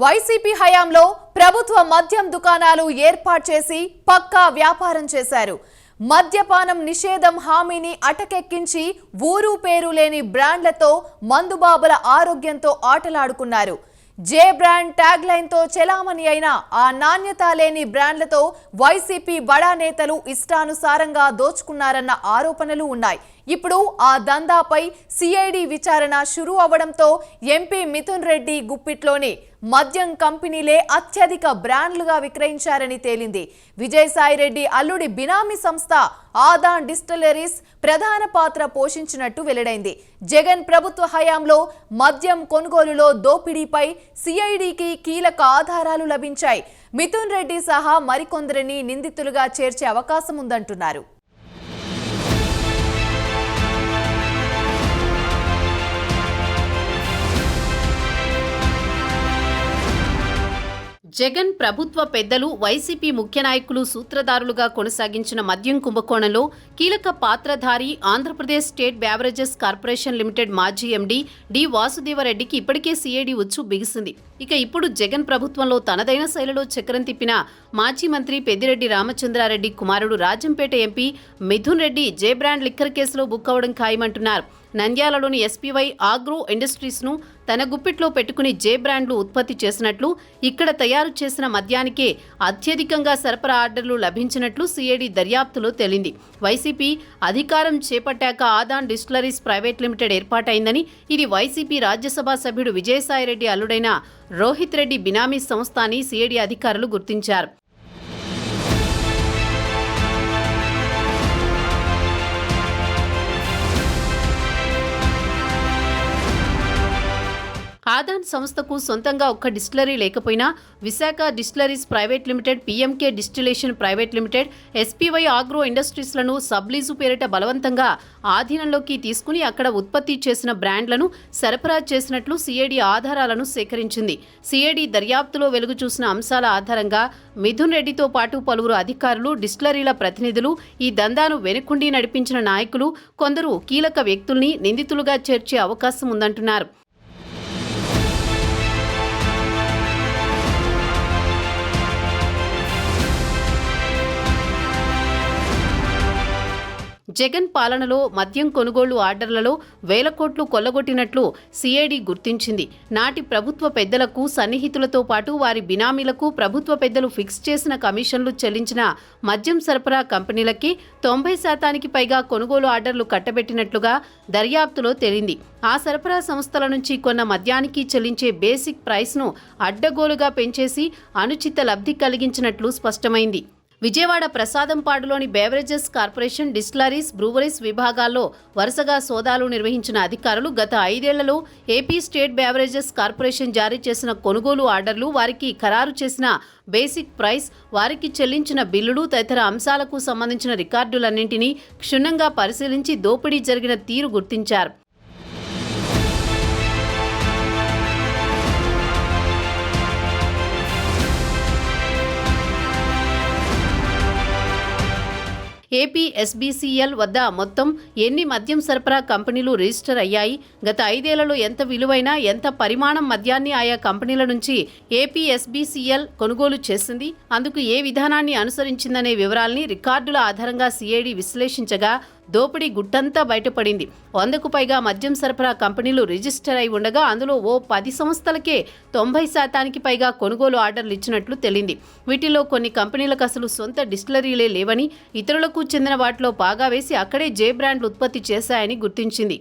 YCP హయాంలో ప్రభుత్వ మద్యం దుకాణాలు ఏర్పాటు చేసి పక్కా వ్యాపారం చేశారు. మద్యపానం నిషేధం హామీని అటకెక్కించి ఊరు పేరు లేని బ్రాండ్లతో మందుబాబుల ఆరోగ్యంతో ఆటలాడుకున్నారు. జే బ్రాండ్ ట్యాగ్ లైన్తో చెలామణి అయిన ఆ నాణ్యత లేని బ్రాండ్లతో వైసీపీ బడా నేతలు ఇష్టానుసారంగా దోచుకున్నారన్న ఆరోపణలు ఉన్నాయి. ఇప్పుడు ఆ దందాపై సిఐడి విచారణ షురూ అవడంతో ఎంపీ మిథున్ రెడ్డి గుప్పిట్లోని మద్యం కంపెనీలే అత్యధిక బ్రాండ్లుగా విక్రయించారని తేలింది. విజయసాయి రెడ్డి అల్లుడి బినామీ సంస్థ ఆదాన్ డిస్టిలరీస్ ప్రధాన పాత్ర పోషించినట్టు వెల్లడైంది. జగన్ ప్రభుత్వ హయాంలో మద్యం కొనుగోలులో దోపిడీపై సిఐడికి కీలక ఆధారాలు లభించాయి. మిథున్ రెడ్డి సహా మరికొందరిని నిందితులుగా చేర్చే అవకాశం ఉందంటున్నారు జగన్ ప్రభుత్వ పెద్దలు వైసీపీ ముఖ్య నాయకులు సూత్రధారులుగా కొనసాగించిన మద్యం కుంభకోణంలో కీలక పాత్రధారి Andhra Pradesh state beverages corporation limited మాజీ ఎండీ డి వాసుదేవరెడ్డికి ఇప్పటికే సీఐడి ఉచ్చు బిగిసింది. ఇక ఇప్పుడు జగన్ ప్రభుత్వంలో తనదైన శైలిలో చక్రం తిప్పిన మాజీ మంత్రి పెద్దిరెడ్డి రామచంద్రారెడ్డి కుమారుడు Rajampet MP Mithun Reddy J brand liquor కేసులో బుక్ అవడం ఖాయమంటున్నారు. నంద్యాలలోని ఎస్పీవై ఆగ్రో ఇండస్ట్రీస్ను తన గుప్పిట్లో పెట్టుకుని జే బ్రాండ్లు ఉత్పత్తి చేసినట్లు ఇక్కడ తయారు చేసిన మద్యానికే అత్యధికంగా సరఫరా ఆర్డర్లు లభించినట్లు సిఐడి దర్యాప్తులో తేలింది. వైసీపీ అధికారం చేపట్టాక ఆదాన్ డిస్టిలరీస్ ప్రైవేట్ లిమిటెడ్ ఏర్పాటైందని ఇది వైసీపీ రాజ్యసభ సభ్యుడు విజయసాయిరెడ్డి అల్లుడైన రోహిత్ రెడ్డి బినామీ సంస్థ అని సిఐడి అధికారులు గుర్తించారు. ఆదాన్ సంస్థకు సొంతంగా ఒక్క డిస్టిలరీ లేకపోయినా Visakha distilleries private limited PMK distillation private limited SPY agro ఇండస్ట్రీస్లను sublease పేరిట బలవంతంగా ఆధీనంలోకి తీసుకుని అక్కడ ఉత్పత్తి చేసిన బ్రాండ్లను సరఫరా చేసినట్లు సిఐడి ఆధారాలను సేకరించింది. సిఐడి దర్యాప్తులో వెలుగు చూసిన అంశాల ఆధారంగా మిథున్ రెడ్డితో పాటు పలువురు అధికారులు డిస్టిలరీల ప్రతినిధులు ఈ దందాను వెనుకుండి నడిపించిన నాయకులు కొందరు కీలక వ్యక్తుల్ని నిందితులుగా చేర్చే అవకాశం ఉందంటున్నారు. జగన్ పాలనలో మద్యం కొనుగోలు ఆర్డర్లలో వేల కోట్లు కొల్లగొట్టినట్లు సిఐడి గుర్తించింది. నాటి ప్రభుత్వ పెద్దలకు సన్నిహితులతో పాటు వారి బినామీలకు ప్రభుత్వ పెద్దలు ఫిక్స్ చేసిన కమిషన్లు చెల్లించిన మద్యం సరఫరా కంపెనీలకి తొంభై శాతానికి పైగా కొనుగోలు ఆర్డర్లు కట్టబెట్టినట్లుగా దర్యాప్తులో తేలింది. ఆ సరఫరా సంస్థల నుంచి కొన్న మద్యానికి చెల్లించే బేసిక్ ప్రైస్ను అడ్డగోలుగా పెంచేసి అనుచిత లబ్ధి కలిగించినట్లు స్పష్టమైంది. విజయవాడ ప్రసాదంపాడులోని బేవరేజెస్ కార్పొరేషన్ డిస్టిలరీస్ బ్రూవరీస్ విభాగాల్లో వరుసగా సోదాలు నిర్వహించిన అధికారులు గత ఐదేళ్ళలో ఏపీ స్టేట్ బేవరేజెస్ కార్పొరేషన్ జారీ చేసిన కొనుగోలు ఆర్డర్లు వారికి ఖరారు చేసిన బేసిక్ ప్రైస్ వారికి చెల్లించిన బిల్లులు తదితర అంశాలకు సంబంధించిన రికార్డులన్నింటినీ క్షుణ్ణంగా పరిశీలించి దోపిడీ జరిగిన తీరు గుర్తించారు. ఏపీ ఎస్బీసీఎల్ వద్ద మొత్తం ఎన్ని మద్యం సరఫరా కంపెనీలు రిజిస్టర్ అయ్యాయి? గత ఐదేళ్ళలో ఎంత విలువైన ఎంత పరిమాణం మద్యాన్ని ఆయా కంపెనీల నుంచి ఏపీ ఎస్బీసీఎల్ కొనుగోలు చేసింది? అందుకు ఏ విధానాన్ని అనుసరించిందనే వివరాల్ని రికార్డుల ఆధారంగా సిఐడి విశ్లేషించగా దోపిడీ గుట్టంతా బయటపడింది. వందకు పైగా మద్యం సరఫరా కంపెనీలు రిజిస్టర్ అయి ఉండగా అందులో ఓ పది సంస్థలకే తొంభై శాతానికి పైగా కొనుగోలు ఆర్డర్లు ఇచ్చినట్లు తెలింది. వీటిలో కొన్ని కంపెనీలకు అసలు సొంత డిస్టిలరీలే లేవని ఇతరులకు చెందిన వాటిలో పాగా వేసి అక్కడే జే బ్రాండ్లు ఉత్పత్తి చేశాయని గుర్తించింది.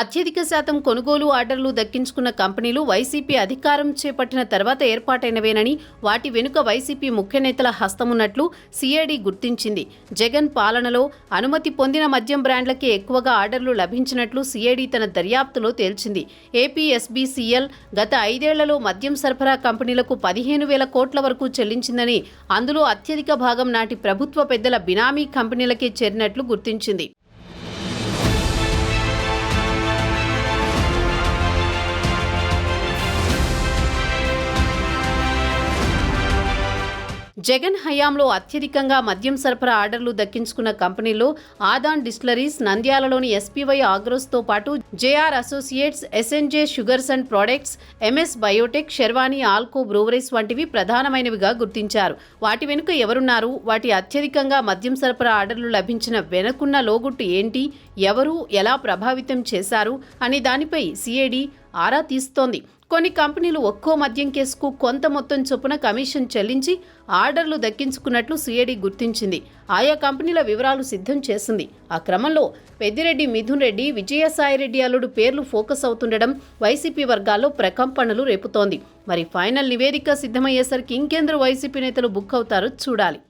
అత్యధిక శాతం కొనుగోలు ఆర్డర్లు దక్కించుకున్న కంపెనీలు వైసీపీ అధికారం చేపట్టిన తర్వాత ఏర్పాటైనవేనని వాటి వెనుక వైసీపీ ముఖ్య నేతల హస్తమున్నట్లు సిఐడి గుర్తించింది. జగన్ పాలనలో అనుమతి పొందిన మద్యం బ్రాండ్లకే ఎక్కువగా ఆర్డర్లు లభించినట్లు సిఐడి తన దర్యాప్తులో తేల్చింది. ఏపీఎస్బీసీఎల్ గత ఐదేళ్ళలో మద్యం సరఫరా కంపెనీలకు పదిహేను వేల కోట్ల వరకు చెల్లించిందని అందులో అత్యధిక భాగం నాటి ప్రభుత్వ పెద్దల బినామీ కంపెనీలకే చేరినట్లు గుర్తించింది. జగన్ హయాంలో అత్యధికంగా మద్యం సరఫరా ఆర్డర్లు దక్కించుకున్న కంపెనీలో ఆదాన్ డిస్టిలరీస్ నంద్యాలలోని ఎస్పీవై ఆగ్రోస్తో పాటు JR associates SNJ sugars and products MS biotech Sherwani alco breweries వంటివి ప్రధానమైనవిగా గుర్తించారు. వాటి వెనుక ఎవరున్నారు? వాటి అత్యధికంగా మద్యం సరఫరా ఆర్డర్లు లభించిన వెనుకున్న లోగుట్టు ఏంటి? ఎవరు? ఎలా ప్రభావితం చేశారు? అనే దానిపై సిఐడి ఆరా తీస్తోంది. కొన్ని కంపెనీలు ఒక్కో మద్యం కేసుకు కొంత మొత్తం చొప్పున కమిషన్ చెల్లించి ఆర్డర్లు దక్కించుకున్నట్లు సిఐడి గుర్తించింది. ఆయా కంపెనీల వివరాలు సిద్ధం చేసింది. ఆ క్రమంలో పెద్దిరెడ్డి మిథున్ రెడ్డి విజయసాయిరెడ్డి అల్లుడు పేర్లు ఫోకస్ అవుతుండడం వైసీపీ వర్గాల్లో ప్రకంపనలు రేపుతోంది. మరి ఫైనల్ నివేదిక సిద్ధమయ్యేసరికి ఇంకెందరు వైసీపీ నేతలు బుక్ అవుతారో చూడాలి.